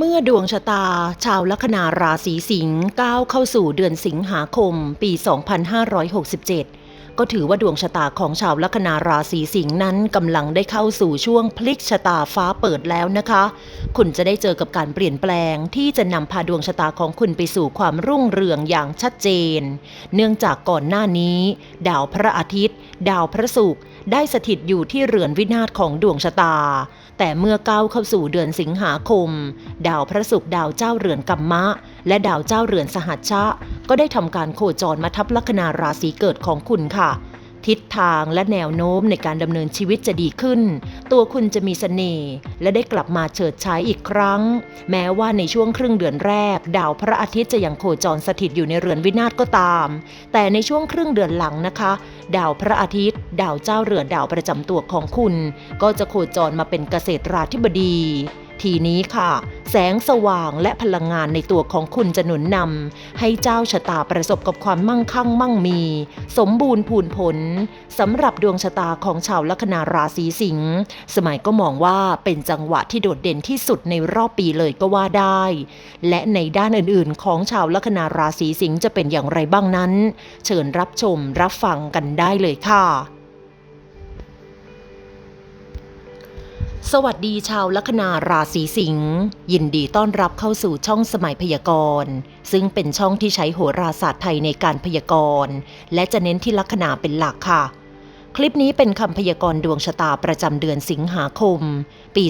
เมื่อดวงชะตา ชาวลัคนาราศีสิงห์ก้าวเข้าสู่เดือนสิงหาคม ปี 2567 ก็ถือว่าดวงชะตาของชาวลัคนาราศีสิงห์นั้นกำลังได้เข้าสู่ช่วงพลิกชะตาฟ้าเปิดแล้วนะคะ คุณจะได้เจอกับการเปลี่ยนแปลงที่จะนำพาดวงชะตาของคุณไปสู่ความรุ่งเรืองอย่างชัดเจน เนื่องจากก่อนหน้านี้ ดาวพระอาทิตย์ ดาวพระศุกร์ได้สถิตอยู่ที่เรือนวินาศของดวงชะตา แต่เมื่อก้าวเข้าสู่เดือนสิงหาคม ดาวพระศุกร์ดาวเจ้าเรือนกัมมะ และดาวเจ้าเรือนสหัชชะ ก็ได้ทำการโคจรมาทับลัคนาราศีเกิดของคุณค่ะ ทิศทางและแนวโน้มในการดำเนินชีวิตจะดีขึ้น ตัวคุณจะมีเสน่ห์และได้กลับมาเฉิดฉายอีกครั้ง แม้ว่าในช่วงครึ่งเดือนแรก ดาวพระอาทิตย์จะยังโคจรสถิตอยู่ในเรือนวินาศก็ตาม แต่ในช่วงครึ่งเดือนหลังนะคะ ดาวพระอาทิตย์ ดาวเจ้าเรือนดาวประจำตัวของคุณ ก็จะโคจรมาเป็นเกษตราธิบดี ทีนี้ค่ะ แสงสว่างและพลังงานในตัวของคุณจะหนุนนำให้เจ้าชะตาประสบกับความมั่งคั่งมั่งมี สมบูรณ์พูนผลสำหรับดวงชะตาของชาวลัคนาราศีสิงห์สมัยก็มองว่าเป็นจังหวะที่โดดเด่นที่สุดในรอบปีเลยก็ว่าได้ และในด้านอื่นๆ ของชาวลัคนาราศีสิงห์จะเป็นอย่างไรบ้างนั้น เชิญรับชมรับฟังกันได้เลยค่ะ สวัสดีชาวลัคนาราศีสิงห์ยินดีต้อนรับเข้าสู่ช่องสมัยพยากรณ์ ซึ่งเป็นช่องที่ใช้โหราศาสตร์ไทยในการพยากรณ์ และจะเน้นที่ลัคนาเป็นหลักค่ะ คลิปนี้เป็นคำพยากรณ์ดวงชะตาประจำเดือนสิงหาคม ปี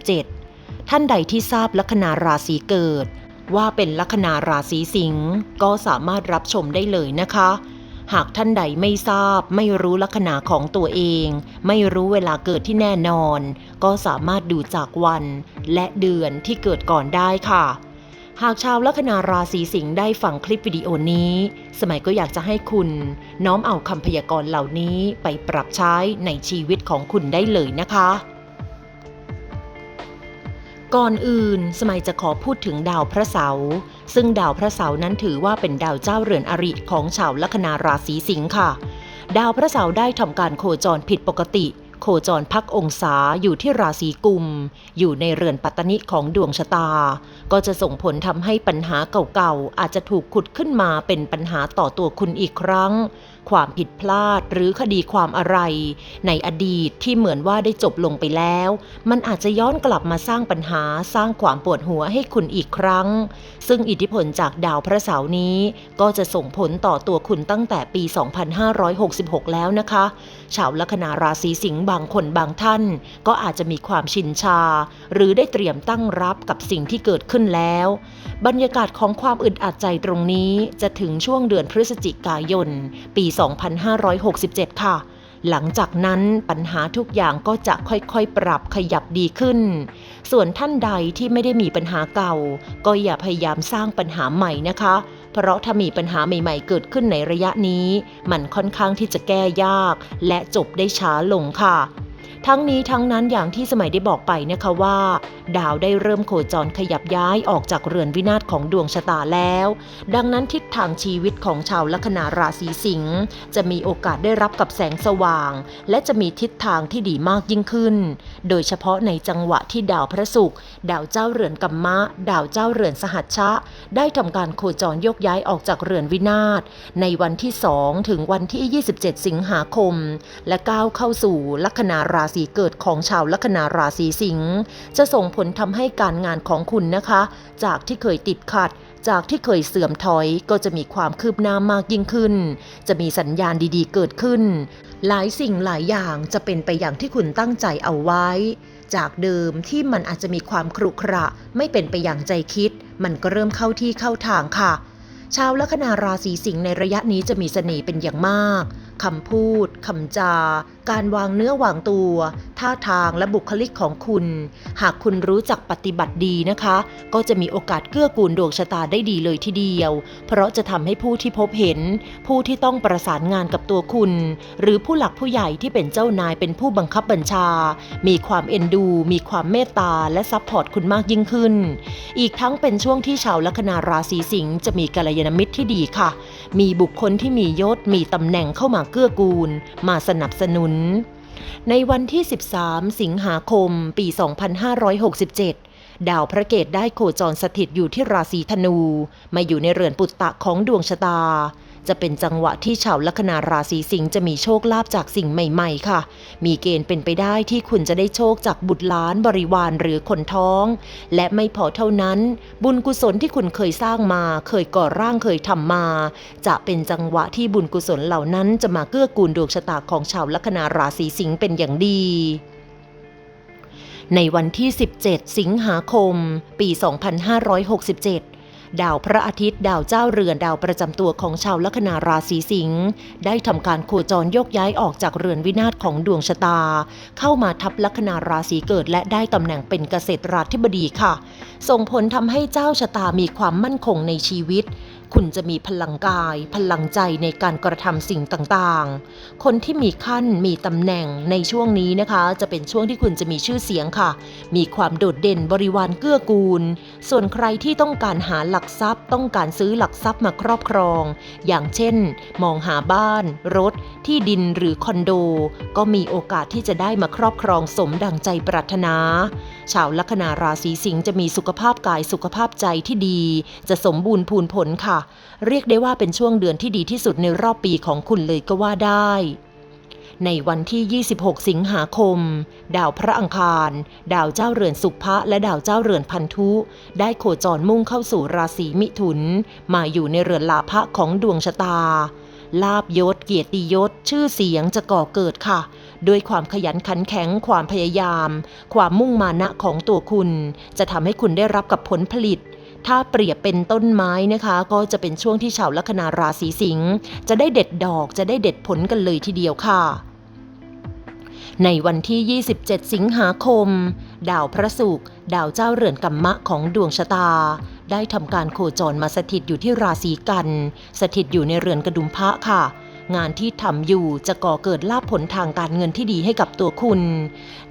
2567 ท่านใดที่ทราบลัคนาราศีเกิด ว่าเป็นลัคนาราศีสิงห์ก็สามารถรับชมได้เลยนะคะ หากท่านใดไม่ทราบ ไม่รู้ลัคนาของตัวเอง ไม่รู้เวลาเกิดที่แน่นอน ก็สามารถดูจากวัน และเดือนที่เกิดก่อนได้ค่ะ หากชาวลัคนาราศีสิงห์ได้ฟังคลิปวิดีโอนี้ สมัยก็อยากจะให้คุณ น้อมเอาคำพยากรณ์เหล่านี้ไปปรับใช้ในชีวิตของคุณได้เลยนะคะ ก่อนอื่น สมัยจะขอพูดถึงดาวพระเสาร์ซึ่งดาวพระเสาร์นั้นถือว่าเป็นดาวเจ้าเรือนอริของชาวลัคนาราศีสิงห์ค่ะ ดาวพระเสาร์ได้ทำการโคจรผิดปกติ โคจรพักองศาอยู่ที่ราศีกุม อยู่ในเรือนปัตตนิของดวงชะตา ก็จะส่งผลทำให้ปัญหาเก่าๆอาจจะถูกขุดขึ้นมาเป็นปัญหาต่อตัวคุณอีกครั้ง ความผิดพลาดหรือคดีความอะไร ในอดีตที่เหมือนว่าได้จบลงไปแล้ว มันอาจจะย้อนกลับมาสร้างปัญหาสร้างความปวดหัวให้คุณอีกครั้ง ซึ่งอิทธิพลจากดาวพระเสาร์นี้ ก็จะส่งผลต่อตัวคุณตั้งแต่ปี 2566 แล้วนะคะชาวลัคนาราศีสิงห์บางคนบางท่าน ก็อาจจะมีความชินชา หรือได้เตรียมตั้งรับกับสิ่งที่เกิดขึ้นแล้ว บรรยากาศของความอึดอัดใจตรงนี้จะถึงช่วงเดือนพฤศจิกายน ปี2567 ค่ะ หลังจากนั้นปัญหาทุกอย่างก็จะค่อยๆ ปรับขยับดีขึ้น ส่วนท่านใดที่ไม่ได้มีปัญหาเก่า ก็อย่าพยายามสร้างปัญหาใหม่นะคะ เพราะถ้ามีปัญหาใหม่ๆ เกิดขึ้นในระยะนี้ มันค่อนข้างที่จะแก้ยาก และจบได้ช้าลงค่ะ ทั้งนี้ทั้งนั้นอย่างที่สมัยได้บอกไปนะคะว่า ดาวได้เริ่มโคจรขยับย้ายออกจากเรือนวินาศของดวงชะตาแล้ว ดังนั้นทิศทางชีวิตของชาวลัคนาราศีสิงห์จะมีโอกาสได้รับกับแสงสว่าง และจะมีทิศทางที่ดีมากยิ่งขึ้น โดยเฉพาะในจังหวะที่ดาวพระศุกร์ดาวเจ้าเรือนกัมมะ ดาวเจ้าเรือนสหัชชะ ได้ทำการโคจรโยกย้ายออกจากเรือนวินาศในวันที่ 2 ถึงวันที่ 27 สิงหาคม และก้าวเข้าสู่ลัคนาราศีเกิดของชาวลัคนาราศีสิงห์จะส่งผลทำให้การงานของคุณนะคะ จากที่เคยติดขัดจากที่เคยเสื่อมถอยก็จะมีความคืบหน้ามากยิ่งขึ้น จะมีสัญญาณดีๆเกิดขึ้น หลายสิ่งหลายอย่างจะเป็นไปอย่างที่คุณตั้งใจเอาไว้ จากเดิมที่มันอาจจะมีความครุขระ ไม่เป็นไปอย่างใจคิด มันก็เริ่มเข้าที่เข้าทางค่ะ ชาวลัคนาราศีสิงห์ในระยะนี้จะมีเสน่ห์เป็นอย่างมากคำพูดคำจา การวางเนื้อวางตัว ท่าทางและบุคลิกของคุณ หากคุณรู้จักปฏิบัติดีนะคะ ก็จะมีโอกาสเกื้อกูลดวงชะตาได้ดีเลยทีเดียว เพราะจะทำให้ผู้ที่พบเห็น ผู้ที่ต้องประสานงานกับตัวคุณ หรือผู้หลักผู้ใหญ่ที่เป็นเจ้านายเป็นผู้บังคับบัญชา มีความเอ็นดู มีความเมตตาและซัพพอร์ตคุณมากยิ่งขึ้น อีกทั้งเป็นช่วงที่ชาวลัคนาราศีสิงห์จะมีกัลยาณมิตรที่ดีค่ะ มีบุคคลที่มียศมีตำแหน่งเข้ามาเกื้อกูล มาสนับสนุนในวันที่ 13 สิงหาคม ปี 2567 ดาวพระเกตได้โคจรสถิตอยู่ที่ราศีธนู มาอยู่ในเรือนปุตตะของดวงชะตา จะเป็นจังหวะที่ชาวลัคนาราศีสิงห์จะมีโชคลาภจากสิ่งใหม่ๆ ค่ะ มีเกณฑ์เป็นไปได้ที่คุณจะได้โชคจากบุตรหล้านบริวารหรือคนท้อง และไม่พอเท่านั้น บุญกุศลที่คุณเคยสร้างมา เคยก่อร่างเคยทำมา จะเป็นจังหวะที่บุญกุศลเหล่านั้นจะมาเกื้อกูลดวงชะตาของชาวลัคนาราศีสิงห์เป็นอย่างดีในวันที่ 17 สิงหาคม ปี 2567 ดาวพระอาทิตย์ ดาวเจ้าเรือนดาวประจำตัวของชาวลัคนาราศีสิงห์ได้ทำการโคจรโยกย้ายออกจากเรือนวินาศของดวงชะตา เข้ามาทับลัคนาราศีเกิดและได้ตำแหน่งเป็นเกษตราธิบดีค่ะ ส่งผลทำให้เจ้าชะตามีความมั่นคงในชีวิต คุณจะมีพลังกาย พลังใจในการกระทำสิ่งต่างๆ คนที่มีขั้นมีตำแหน่งในช่วงนี้นะคะ จะเป็นช่วงที่คุณจะมีชื่อเสียงค่ะ มีความโดดเด่นบริวารเกื้อกูล ส่วนใครที่ต้องการหาหลักทรัพย์ ต้องการซื้อหลักทรัพย์มาครอบครอง อย่างเช่น มองหาบ้าน รถ ที่ดินหรือคอนโด ก็มีโอกาสที่จะได้มาครอบครองสมดังใจปรารถนาชาวลัคนาราศีสิงห์จะมีสุขภาพกายสุขภาพใจที่ดี จะสมบูรณ์พูนผลค่ะ เรียกได้ว่าเป็นช่วงเดือนที่ดีที่สุดในรอบปีของคุณเลยก็ว่าได้ในวันที่ 26 สิงหาคม ดาวพระอังคาร ดาวเจ้าเรือนสุภะและดาวเจ้าเรือนพันธุ ได้โคจรมุ่งเข้าสู่ราศีมิถุน มาอยู่ในเรือนลาภะของดวงชะตา ลาบยศเกียรติยศ ชื่อเสียงจะก่อเกิดค่ะ ด้วยความขยันขันแข็งความพยายาม ความมุ่งมานะของตัวคุณ จะทำให้คุณได้รับกับผลผลิต ถ้าเปรียบเป็นต้นไม้นะคะ ก็จะเป็นช่วงที่ชาวลัคนาราศีสิงห์จะได้เด็ดดอกจะได้เด็ดผลกันเลยทีเดียวค่ะในวันที่ 27 สิงหาคม ดาวพระศุกร์ดาวเจ้าเรือนกัมมะของดวงชะตา ได้ทำการโคจรมาสถิตอยู่ที่ราศีกัน สถิตอยู่ในเรือนกระดุมพระค่ะ งานที่ทำอยู่จะก่อเกิดลาภผลทางการเงินที่ดีให้กับตัวคุณ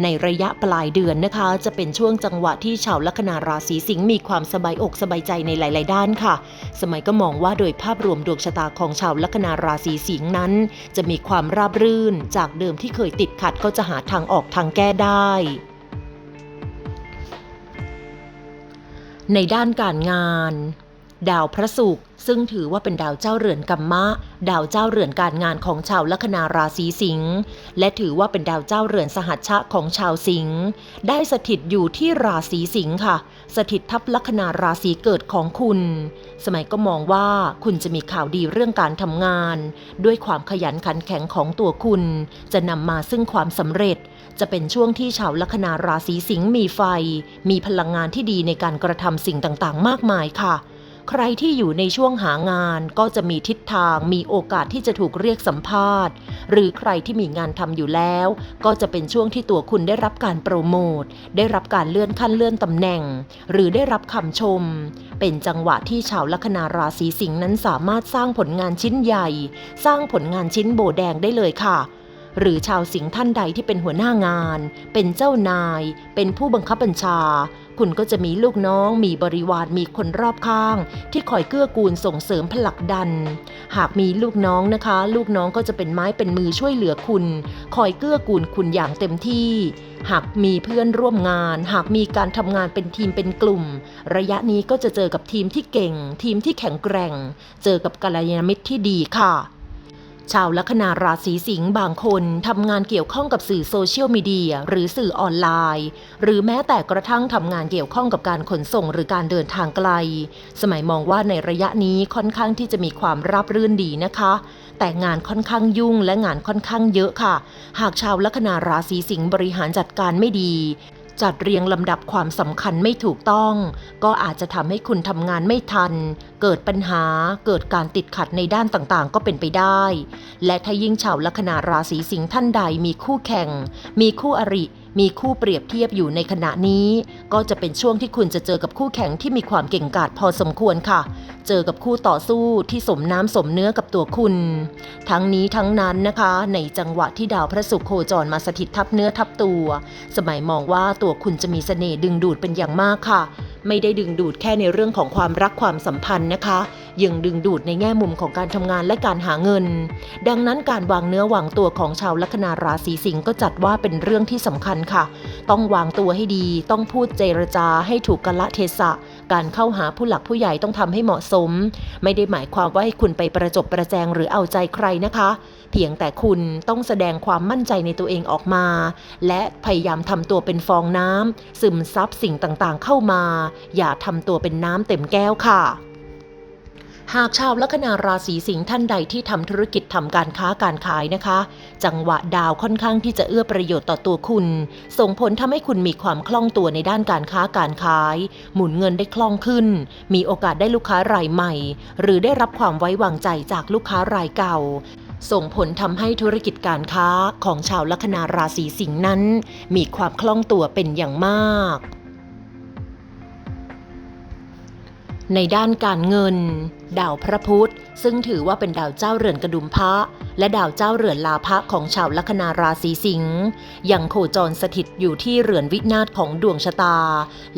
ในระยะปลายเดือนนะคะ จะเป็นช่วงจังหวะที่ชาวลัคนาราศีสิงห์มีความสบายอกสบายใจในหลาย ๆ ด้านค่ะ สมัยก็มองว่าโดยภาพรวมดวงชะตาของชาวลัคนาราศีสิงห์นั้น จะมีความราบรื่น จากเดิมที่เคยติดขัดก็จะหาทางออกทางแก้ได้ในด้านการงาน ดาวพระศุกร์ซึ่งถือว่าเป็นดาวเจ้าเรือนกัมมะ ดาวเจ้าเรือนการงานของชาวลัคนาราศีสิงห์และถือว่าเป็นดาวเจ้าเรือนสหัชชะของชาวสิงห์ได้สถิตอยู่ที่ราศีสิงห์ค่ะ สถิตทับลัคนาราศีเกิดของคุณ สมัยก็มองว่าคุณจะมีข่าวดีเรื่องการทำงาน ด้วยความขยันขันแข็งของตัวคุณ จะนำมาซึ่งความสำเร็จ จะเป็นช่วงที่ชาวลัคนาราศีสิงห์มีไฟ มีพลังงานที่ดีในการกระทำสิ่งต่างๆ มากมายค่ะ ใครที่อยู่ในช่วงหางานก็จะมีทิศทางมีโอกาสที่จะถูกเรียกสัมภาษณ์ หรือใครที่มีงานทำอยู่แล้ว ก็จะเป็นช่วงที่ตัวคุณได้รับการโปรโมทได้รับการเลื่อนขั้นเลื่อนตำแหน่ง หรือได้รับคำชม เป็นจังหวะที่ชาวลัคนาราศีสิงห์นั้นสามารถสร้างผลงานชิ้นใหญ่ สร้างผลงานชิ้นโบแดงได้เลยค่ะหรือชาวสิงห์ท่านใดที่เป็นหัวหน้างาน เป็นเจ้านาย เป็นผู้บังคับบัญชา คุณก็จะมีลูกน้อง มีบริวาร มีคนรอบข้าง ที่คอยเกื้อกูลส่งเสริมผลักดัน หากมีลูกน้องนะคะ ลูกน้องก็จะเป็นไม้เป็นมือช่วยเหลือคุณ คอยเกื้อกูลคุณอย่างเต็มที่ หากมีเพื่อนร่วมงาน หากมีการทำงานเป็นทีมเป็นกลุ่ม ระยะนี้ก็จะเจอกับทีมที่เก่ง ทีมที่แข็งแกร่ง เจอกับกัลยาณมิตรที่ดีค่ะ ชาวลัคนาราศีสิงห์บางคนทำงานเกี่ยวข้องกับสื่อโซเชียลมีเดียหรือสื่อออนไลน์ หรือแม้แต่กระทั่งทำงานเกี่ยวข้องกับการขนส่งหรือการเดินทางไกล สมัยมองว่าในระยะนี้ค่อนข้างที่จะมีความราบรื่นดีนะคะ แต่งานค่อนข้างยุ่งและงานค่อนข้างเยอะค่ะ หากชาวลัคนาราศีสิงห์บริหารจัดการไม่ดี จัดเรียงลำดับความสำคัญไม่ถูกต้อง ก็อาจจะทำให้คุณทำงานไม่ทัน เกิดปัญหา เกิดการติดขัดในด้านต่างๆ ก็เป็นไปได้ และถ้ายิ่งชาวลัคนาราศีสิงห์ท่านใดมีคู่แข่ง มีคู่อริ มีคู่เปรียบเทียบอยู่ในขณะนี้ ก็จะเป็นช่วงที่คุณจะเจอกับคู่แข่งที่มีความเก่งกาจพอสมควรค่ะ เจอกับคู่ต่อสู้ที่สมน้ำสมเนื้อกับตัวคุณ ทั้งนี้ทั้งนั้นนะคะ ในจังหวะที่ดาวพระศุกร์โคจรมาสถิตทับเนื้อทับตัว สมัยมองว่าตัวคุณจะมีเสน่ห์ดึงดูดเป็นอย่างมากค่ะ ไม่ได้ดึงดูดแค่ในเรื่องของความรักความสัมพันธ์นะคะ ยังดึงดูดในแง่มุมของการทำงานและการหาเงิน ดังนั้นการวางเนื้อวางตัวของชาวลัคนาราศีสิงห์ก็จัดว่าเป็นเรื่องที่สำคัญค่ะ ต้องวางตัวให้ดี ต้องพูดเจรจาให้ถูกกละเทศะ การเข้าหาผู้หลักผู้ใหญ่ต้องทำให้เหมาะสม ไม่ได้หมายความว่าให้คุณไปประจบประแจงหรือเอาใจใครนะคะ เพียงแต่คุณต้องแสดงความมั่นใจในตัวเองออกมา และพยายามทำตัวเป็นฟองน้ำซึมซับสิ่งต่างๆ เข้ามา อย่าทำตัวเป็นน้ำเต็มแก้วค่ะ หากชาวลัคนาราศีสิงห์ท่านใดที่ทำธุรกิจทำการค้าการขายนะคะ จังหวะดาวค่อนข้างที่จะเอื้อประโยชน์ต่อตัวคุณ ส่งผลทำให้คุณมีความคล่องตัวในด้านการค้าการขาย หมุนเงินได้คล่องขึ้น มีโอกาสได้ลูกค้ารายใหม่ หรือได้รับความไว้วางใจจากลูกค้ารายเก่าส่งผลทำให้ธุรกิจการค้าของชาวลัคนาราศีสิงห์นั้น มีความคล่องตัวเป็นอย่างมาก ในด้านการเงิน ดาวพระพุธซึ่งถือว่าเป็นดาวเจ้าเรือนกระดุมพระ และดาวเจ้าเรือนลาภะของชาวลัคนาราศีสิงห์ยังโคจรสถิตอยู่ที่เรือนวินาศของดวงชะตา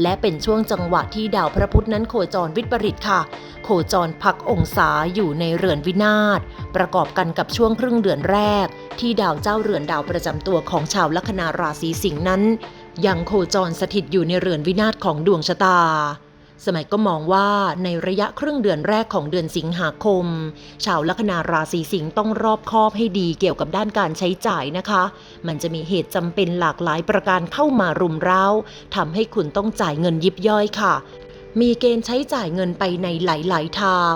และเป็นช่วงจังหวะที่ดาวพระพุธนั้นโคจรวิปริตค่ะ โคจรพักองศาอยู่ในเรือนวินาศประกอบกันกับช่วงครึ่งเดือนแรก ที่ดาวเจ้าเรือนดาวประจำตัวของชาวลัคนาราศีสิงห์นั้น ยังโคจรสถิตอยู่ในเรือนวินาศของดวงชะตา สมัยก็มองว่าในระยะครึ่งเดือนแรกของเดือนสิงหาคม ชาวลัคนาราศีสิงห์ต้องรอบคอบให้ดีเกี่ยวกับด้านการใช้จ่ายนะคะ มันจะมีเหตุจำเป็นหลากหลายประการเข้ามารุมเร้าทำให้คุณต้องจ่ายเงินยิบย่อยค่ะ มีเกณฑ์ใช้จ่ายเงินไปในหลาย ๆ ทาง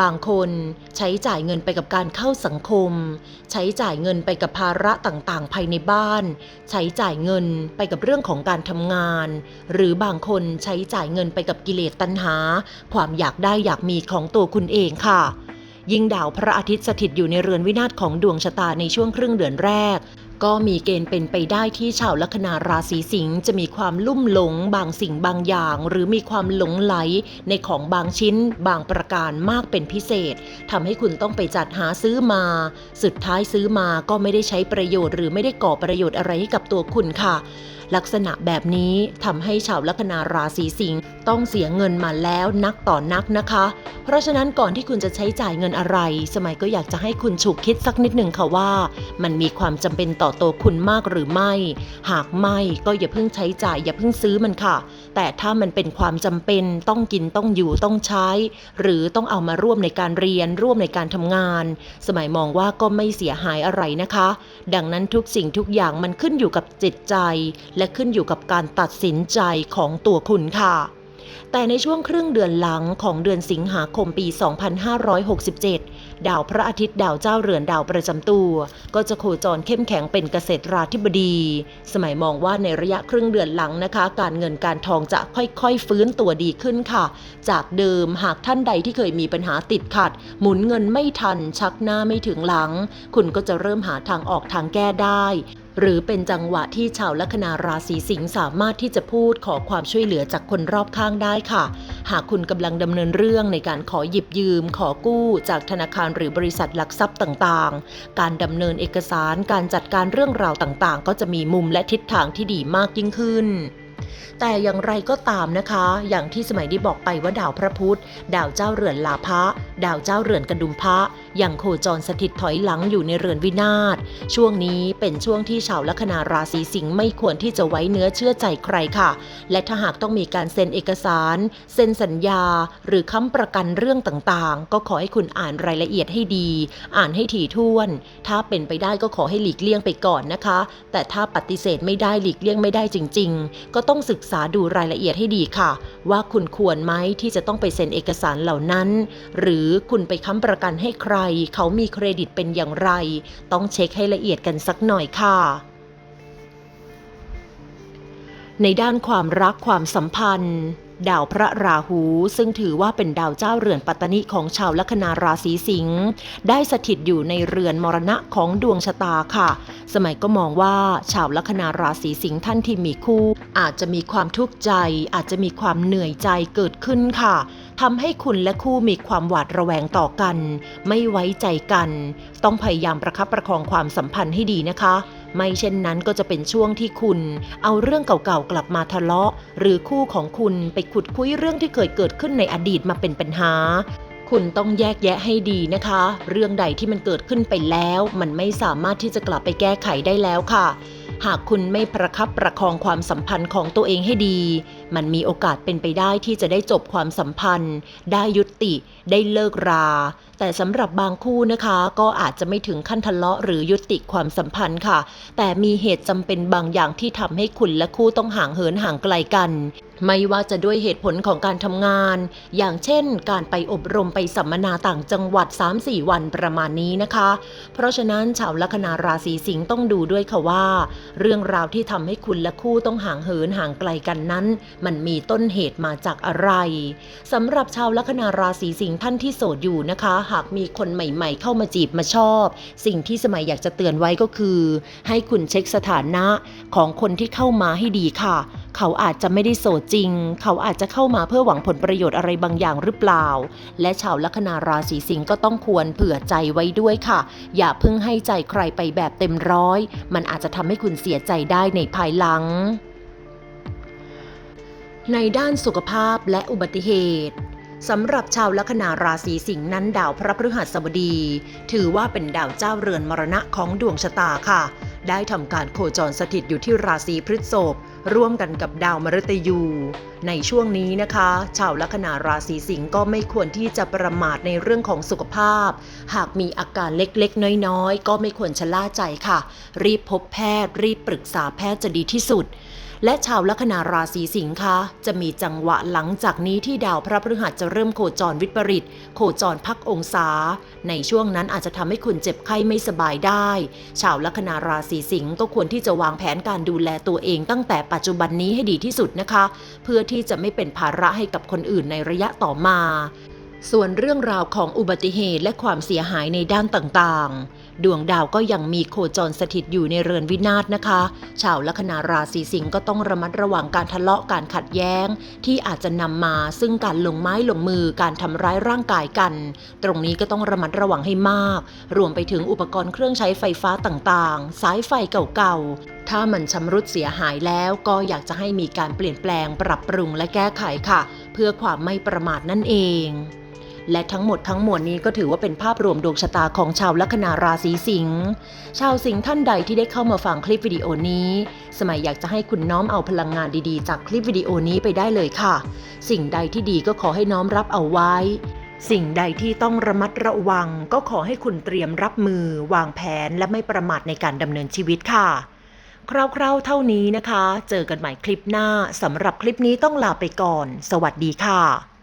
บางคนใช้จ่ายเงินไปกับการเข้าสังคม ใช้จ่ายเงินไปกับภาระต่าง ๆ ภายในบ้าน ใช้จ่ายเงินไปกับเรื่องของการทำงาน หรือบางคนใช้จ่ายเงินไปกับกิเลสตัณหา ความอยากได้อยากมีของตัวคุณเองค่ะ ยิ่งดาวพระอาทิตย์สถิตอยู่ในเรือนวินาศของดวงชะตาในช่วงครึ่งเดือนแรก ก็มีเกณฑ์เป็นไปได้ที่ชาวลัคนาราศีสิงห์จะมีความลุ่มหลงบางสิ่งบางอย่าง หรือมีความหลงไหลในของบางชิ้น บางประการมากเป็นพิเศษทำให้คุณต้องไปจัดหาซื้อมา สุดท้ายซื้อมาก็ไม่ได้ใช้ประโยชน์ หรือไม่ได้ก่อประโยชน์อะไรให้กับตัวคุณค่ะ ลักษณะแบบนี้ทำให้ชาวลัคนาราศีสิงห์ต้องเสียเงินมาแล้วนักต่อนนักนะคะ เพราะฉะนั้นก่อนที่คุณจะใช้จ่ายเงินอะไร สมัยก็อยากจะให้คุณฉุกคิดสักนิดหนึ่งค่ะว่า มันมีความจำเป็นต่อตัวคุณมากหรือไม่ หากไม่ก็อย่าเพิ่งใช้จ่ายอย่าเพิ่งซื้อมันค่ะ แต่ถ้ามันเป็นความจำเป็นต้องกินต้องอยู่ต้องใช้ หรือต้องเอามาร่วมในการเรียนร่วมในการทำงาน สมัยมองว่าก็ไม่เสียหายอะไรนะคะ ดังนั้นทุกสิ่งทุกอย่างมันขึ้นอยู่กับจิตใจและขึ้นอยู่กับการตัดสินใจของตัวคุณค่ะ แต่ในช่วงครึ่งเดือนหลังของเดือนสิงหาคมปี 2567 ดาวพระอาทิตย์ดาวเจ้าเรือนดาวประจำตัว ก็จะโคจรเข้มแข็งเป็นเกษตราธิบดี สมัยมองว่าในระยะครึ่งเดือนหลังนะคะ การเงินการทองจะค่อยๆ ฟื้นตัวดีขึ้นค่ะ จากเดิมหากท่านใดที่เคยมีปัญหาติดขัด หมุนเงินไม่ทันชักหน้าไม่ถึงหลัง คุณก็จะเริ่มหาทางออกทางแก้ได้ หรือเป็นจังหวะที่ชาวลัคนาราศีสิงห์สามารถที่จะพูดขอความช่วยเหลือจากคนรอบข้างได้ค่ะ หากคุณกำลังดำเนินเรื่องในการขอหยิบยืม ขอกู้จากธนาคารหรือบริษัทหลักทรัพย์ต่างๆ การดำเนินเอกสารการจัดการเรื่องราวต่างๆ ก็จะมีมุมและทิศทางที่ดีมากยิ่งขึ้นแต่อย่างไรก็ตามนะคะ อย่างที่สมัยได้บอกไปว่าดาวพระพุธ ดาวเจ้าเรือนลาภะ ดาวเจ้าเรือนกระดุมพระ ยังโคจรสถิตถอยหลังอยู่ในเรือนวินาศ ช่วงนี้เป็นช่วงที่ชาวลัคนาราศีสิงห์ไม่ควรที่จะไว้เนื้อเชื่อใจใครค่ะ และถ้าหากต้องมีการเซ็นเอกสาร เซ็นสัญญา หรือค้ำประกันเรื่องต่างๆ ก็ขอให้คุณอ่านรายละเอียดให้ดี อ่านให้ถี่ถ้วน ถ้าเป็นไปได้ก็ขอให้หลีกเลี่ยงไปก่อนนะคะ แต่ถ้าปฏิเสธไม่ได้หลีกเลี่ยงไม่ได้จริง ๆ ก็ต้องศึกษาดูรายละเอียดให้ดีค่ะ ว่าคุณควรไหมที่จะต้องไปเซ็นเอกสารเหล่านั้น หรือคุณไปค้ำประกันให้ใครเขามีเครดิตเป็นอย่างไร ต้องเช็คให้ละเอียดกันสักหน่อยค่ะในด้านความรักความสัมพันธ์ ดาวพระราหูซึ่งถือว่าเป็นดาวเจ้าเรือนปัตตนิของชาวลัคนาราศีสิงห์ได้สถิตอยู่ในเรือนมรณะของดวงชะตาค่ะ สมัยก็มองว่าชาวลัคนาราศีสิงห์ท่านที่มีคู่ อาจจะมีความทุกข์ใจ อาจจะมีความเหนื่อยใจเกิดขึ้นค่ะ ทำให้คุณและคู่มีความหวาดระแวงต่อกัน ไม่ไว้ใจกัน ต้องพยายามประคับประคองความสัมพันธ์ให้ดีนะคะ ไม่เช่นนั้นก็จะเป็นช่วงที่คุณ เอาเรื่องเก่าๆกลับมาทะเลาะ หรือคู่ของคุณไปขุดคุยเรื่องที่เคยเกิดขึ้นในอดีตมาเป็นปัญหาคุณต้องแยกแยะให้ดีนะคะ เรื่องใดที่มันเกิดขึ้นไปแล้ว มันไม่สามารถที่จะกลับไปแก้ไขได้แล้วค่ะ หากคุณไม่ประคับประคองความสัมพันธ์ของตัวเองให้ดี มันมีโอกาสเป็นไปได้ที่จะได้จบความสัมพันธ์ ได้ยุติ ได้เลิกรา แต่สำหรับบางคู่นะคะ ก็อาจจะไม่ถึงขั้นทะเลาะหรือยุติความสัมพันธ์ค่ะ แต่มีเหตุจำเป็นบางอย่างที่ทำให้คุณและคู่ต้องห่างเหินห่างไกลกัน ไม่ว่าจะด้วยเหตุผลของการทำงาน อย่างเช่น การไปอบรมไปสัมมนาต่างจังหวัด 3-4 วันประมาณนี้นะคะ เพราะฉะนั้นชาวลัคนาราศีสิงห์ต้องดูด้วยค่ะว่า เรื่องราวที่ทำให้คุณและคู่ต้องห่างเหินห่างไกลกันนั้น มันมีต้นเหตุมาจากอะไรสำหรับชาวลัคนาราศีสิงห์ท่านที่โสดอยู่นะคะ หากมีคนใหม่ ๆ เข้ามาจีบมาชอบ สิ่งที่สมัยอยากจะเตือนไว้ก็คือ ให้คุณเช็คสถานะของคนที่เข้ามาให้ดีค่ะ เขาอาจจะไม่ได้โสดจริง เขาอาจจะเข้ามาเพื่อหวังผลประโยชน์อะไรบางอย่างหรือเปล่า และชาวลัคนาราศีสิงห์ก็ต้องควรเผื่อใจไว้ด้วยค่ะ อย่าเพิ่งให้ใจใครไปแบบเต็มร้อย มันอาจจะทำให้คุณเสียใจได้ในภายหลัง ในด้านสุขภาพและอุบัติเหตุสำหรับชาวลัคนาราศีสิงห์นั้นดาวพระพฤหัสบดี ถือว่าเป็นดาวเจ้าเรือนมรณะของดวงชะตาค่ะ ได้ทำการโคจรสถิตอยู่ที่ราศีพฤษภ ร่วมกันกับดาวมฤตยู ในช่วงนี้นะคะ ชาวลัคนาราศีสิงห์ก็ไม่ควรที่จะประมาทในเรื่องของสุขภาพ หากมีอาการเล็กๆ น้อยๆ ก็ไม่ควรชะล่าใจค่ะ รีบพบแพทย์ รีบปรึกษาแพทย์จะดีที่สุดและชาวลัคนาราศีสิงห์คะ จะมีจังหวะหลังจากนี้ที่ดาวพระพฤหัสจะเริ่มโคจรวิปริต โคจรพักองศา ในช่วงนั้นอาจจะทำให้คุณเจ็บไข้ไม่สบายได้ ชาวลัคนาราศีสิงห์ก็ควรที่จะวางแผนการดูแลตัวเองตั้งแต่ปัจจุบันนี้ให้ดีที่สุดนะคะ เพื่อที่ที่จะไม่เป็นภาระให้กับคนอื่นในระยะต่อมา ส่วนเรื่องราวของอุบัติเหตุและความเสียหายในด้านต่างๆ ดวงดาวก็ยังมีโคจรสถิตอยู่ในเรือนวินาศนะคะ ชาวลัคนาราศีสิงห์ก็ต้องระมัดระวังการทะเลาะการขัดแย้ง ที่อาจจะนำมาซึ่งการลงไม้ลงมือการทำร้ายร่างกายกัน ตรงนี้ก็ต้องระมัดระวังให้มาก รวมไปถึงอุปกรณ์เครื่องใช้ไฟฟ้าต่างๆ สายไฟเก่าๆ ถ้ามันชำรุดเสียหายแล้วก็อยากจะให้มีการเปลี่ยนแปลงปรับปรุงและแก้ไขค่ะ เพื่อความไม่ประมาทนั่นเอง และทั้งหมดทั้งมวลนี้ก็ถือว่าเป็นภาพรวมดวงชะตาของชาวลัคนาราศีสิงห์ชาวสิงห์ท่านใดที่ได้เข้ามาฟังคลิปวิดีโอนี้ สมัยอยากจะให้คุณน้อมเอาพลังงานดีๆ จากคลิปวิดีโอนี้ไปได้เลยค่ะ สิ่งใดที่ดีก็ขอให้น้อมรับเอาไว้ สิ่งใดที่ต้องระมัดระวัง ก็ขอให้คุณเตรียมรับมือ วางแผนและไม่ประมาทในการดำเนินชีวิตค่ะคร่าวๆเท่านี้นะคะ เจอกันใหม่คลิปหน้าสำหรับคลิปนี้ต้องลาไปก่อน สวัสดีค่ะ